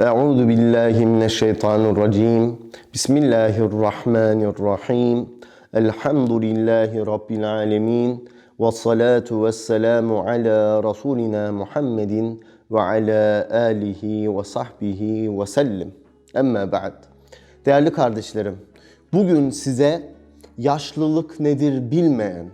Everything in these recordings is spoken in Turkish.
Euzu billahi mineşşeytanirracim. Bismillahirrahmanirrahim. Elhamdülillahi rabbil alamin. Ve salatu vesselamu ala rasulina Muhammedin ve ala alihi ve sahbihi ve sellem. Emma ba'd. Değerli kardeşlerim, bugün size yaşlılık nedir bilmeyen,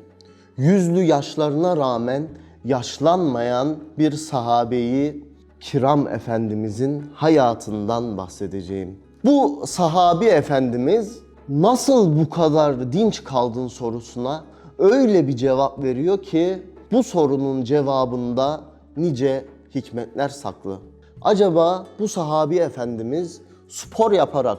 yüzlü yaşlarına rağmen yaşlanmayan bir sahabeyi Kiram Efendimizin hayatından bahsedeceğim. Bu sahabi efendimiz nasıl bu kadar dinç kaldın sorusuna öyle bir cevap veriyor ki bu sorunun cevabında nice hikmetler saklı. Acaba bu sahabi efendimiz spor yaparak,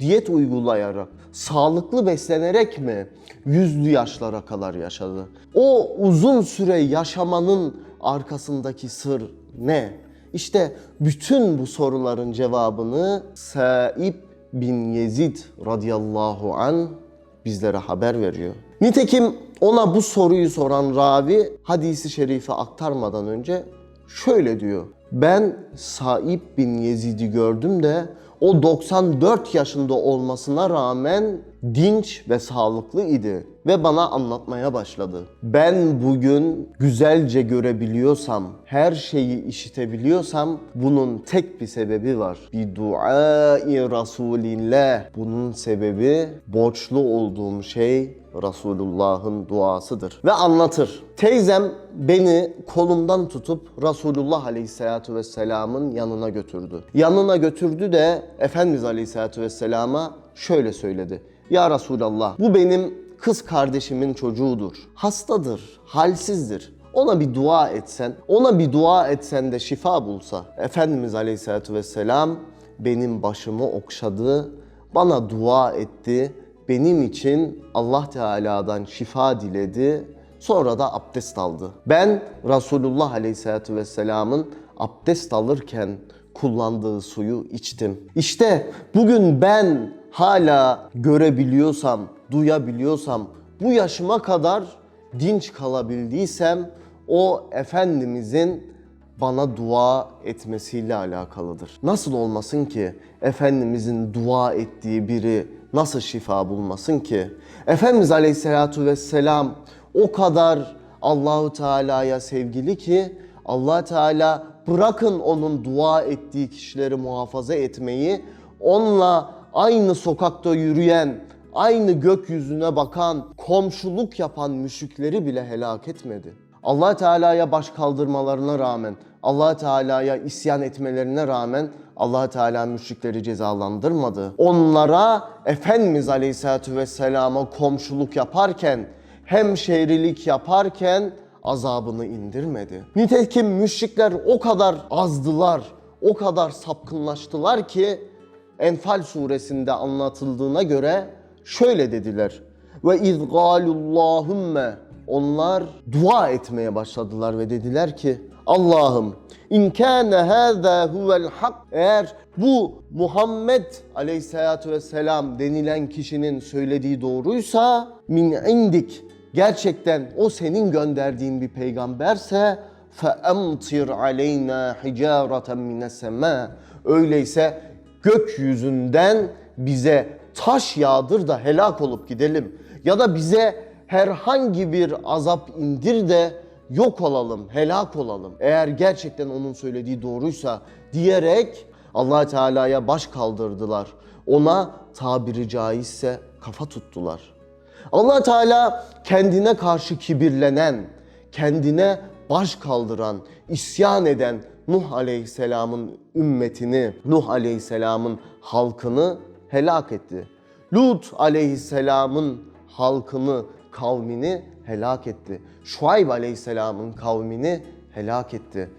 diyet uygulayarak, sağlıklı beslenerek mi yüzlü yaşlara kadar yaşadı? O uzun süre yaşamanın arkasındaki sır ne? İşte bütün bu soruların cevabını Saib bin Yezid radıyallahu an bizlere haber veriyor. Nitekim ona bu soruyu soran ravi hadisi şerifi aktarmadan önce şöyle diyor. Ben Saib bin Yezid'i gördüm de o 94 yaşında olmasına rağmen dinç ve sağlıklı idi ve bana anlatmaya başladı. Ben bugün güzelce görebiliyorsam, her şeyi işitebiliyorsam bunun tek bir sebebi var. Bir duai Resulillah. Bunun sebebi borçlu olduğum şey Resulullah'ın duasıdır. Ve anlatır. Teyzem beni kolumdan tutup Resulullah Aleyhisselatü Vesselam'ın yanına götürdü. Yanına götürdü de Efendimiz Aleyhisselatü Vesselam'a şöyle söyledi. Ya Resulallah bu benim kız kardeşimin çocuğudur. Hastadır, halsizdir. Ona bir dua etsen, ona bir dua etsen de şifa bulsa. Efendimiz Aleyhisselatü Vesselam benim başımı okşadı, bana dua etti benim için Allah Teala'dan şifa diledi. Sonra da abdest aldı. Ben Resulullah Aleyhisselatü Vesselam'ın abdest alırken kullandığı suyu içtim. İşte bugün ben hala görebiliyorsam, duyabiliyorsam, bu yaşıma kadar dinç kalabildiysem o Efendimizin bana dua etmesiyle alakalıdır. Nasıl olmasın ki Efendimizin dua ettiği biri nasıl şifa bulmasın ki? Efendimiz Aleyhisselatü Vesselam o kadar Allahu Teala'ya sevgili ki Allah Teala bırakın onun dua ettiği kişileri muhafaza etmeyi, onunla aynı sokakta yürüyen, aynı gökyüzüne bakan, komşuluk yapan müşrikleri bile helak etmedi. Allah Teala'ya baş kaldırmalarına rağmen, Allah Teala'ya isyan etmelerine rağmen Allah Teala müşrikleri cezalandırmadı. Onlara Efendimiz Aleyhisselatü Vesselam'a komşuluk yaparken, hem şehrilik yaparken azabını indirmedi. Nitekim müşrikler o kadar azdılar, o kadar sapkınlaştılar ki Enfal suresinde anlatıldığına göre şöyle dediler. Ve iz galullahumme onlar dua etmeye başladılar ve dediler ki Allah'ım in kâne hâzâ huvel hak eğer bu Muhammed aleyhissalatu vesselam denilen kişinin söylediği doğruysa min indik gerçekten o senin gönderdiğin bir peygamberse فَاَمْطِرْ عَلَيْنَا حِجَارَةً مِنَ السَّمَاءِ Öyleyse gökyüzünden bize taş yağdır da helak olup gidelim. Ya da bize herhangi bir azap indir de yok olalım, helak olalım. Eğer gerçekten onun söylediği doğruysa diyerek allah Teala'ya baş kaldırdılar. Ona tabiri caizse kafa tuttular. allah Teala kendine karşı kibirlenen, kendine baş kaldıran, isyan eden Nuh Aleyhisselam'ın ümmetini, Nuh Aleyhisselam'ın halkını helak etti. Lut Aleyhisselam'ın halkını, kavmini helak etti. Şuayb Aleyhisselam'ın kavmini helak etti.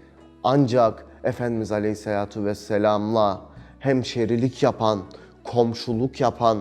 Ancak Efendimiz Aleyhisselatü Vesselam'la hemşerilik yapan, komşuluk yapan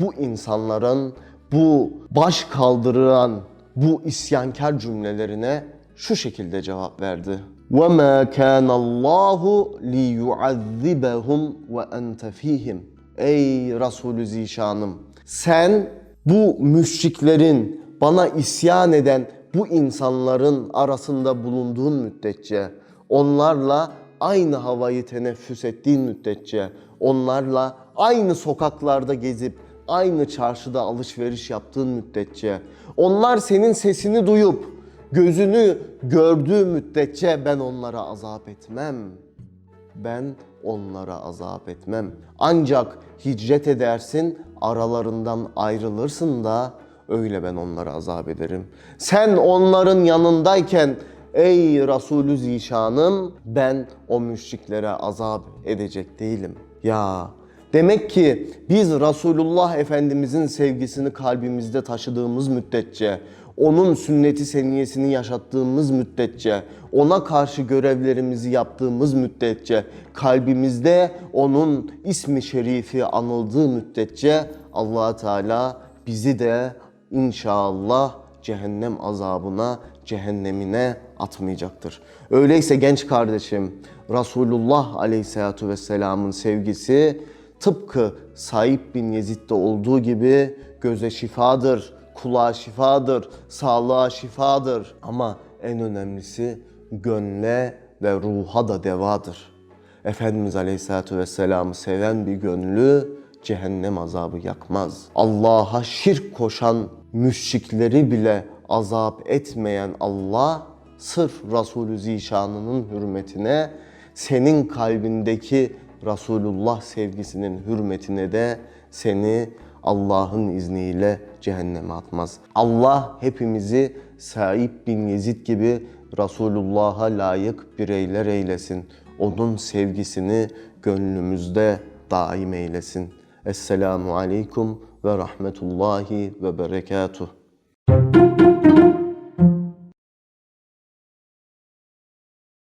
bu insanların bu baş kaldıran, bu isyankar cümlelerine şu şekilde cevap verdi. وَمَا كَانَ اللّٰهُ لِيُعَذِّبَهُمْ وَاَنْتَ ف۪يهِمْ Ey Resulü Zişanım sen bu müşriklerin bana isyan eden bu insanların arasında bulunduğun müddetçe onlarla aynı havayı teneffüs ettiğin müddetçe, onlarla aynı sokaklarda gezip aynı çarşıda alışveriş yaptığın müddetçe, onlar senin sesini duyup gözünü gördüğü müddetçe ben onlara azap etmem. Ben onlara azap etmem. Ancak hicret edersin, aralarından ayrılırsın da öyle ben onlara azap ederim. Sen onların yanındayken ey Resulü Zişanım ben o müşriklere azap edecek değilim. Ya Demek ki biz Resulullah Efendimizin sevgisini kalbimizde taşıdığımız müddetçe, onun sünneti seniyesini yaşattığımız müddetçe, ona karşı görevlerimizi yaptığımız müddetçe, kalbimizde onun ismi şerifi anıldığı müddetçe allah Teala bizi de inşallah cehennem azabına, cehennemine atmayacaktır. Öyleyse genç kardeşim, Resulullah Aleyhisselatü Vesselam'ın sevgisi tıpkı Said bin Yezid'de olduğu gibi göze şifadır, kulağa şifadır, sağlığa şifadır. Ama en önemlisi gönle ve ruha da devadır. Efendimiz Aleyhisselatü Vesselam'ı seven bir gönlü cehennem azabı yakmaz. Allah'a şirk koşan müşrikleri bile azap etmeyen Allah sırf Resulü Zişanı'nın hürmetine senin kalbindeki Resulullah sevgisinin hürmetine de seni Allah'ın izniyle cehenneme atmaz. Allah hepimizi Said bin Yezid gibi Resulullah'a layık bireyler eylesin. Onun sevgisini gönlümüzde daim eylesin. Esselamu aleyküm ve rahmetullahi ve berekatuh.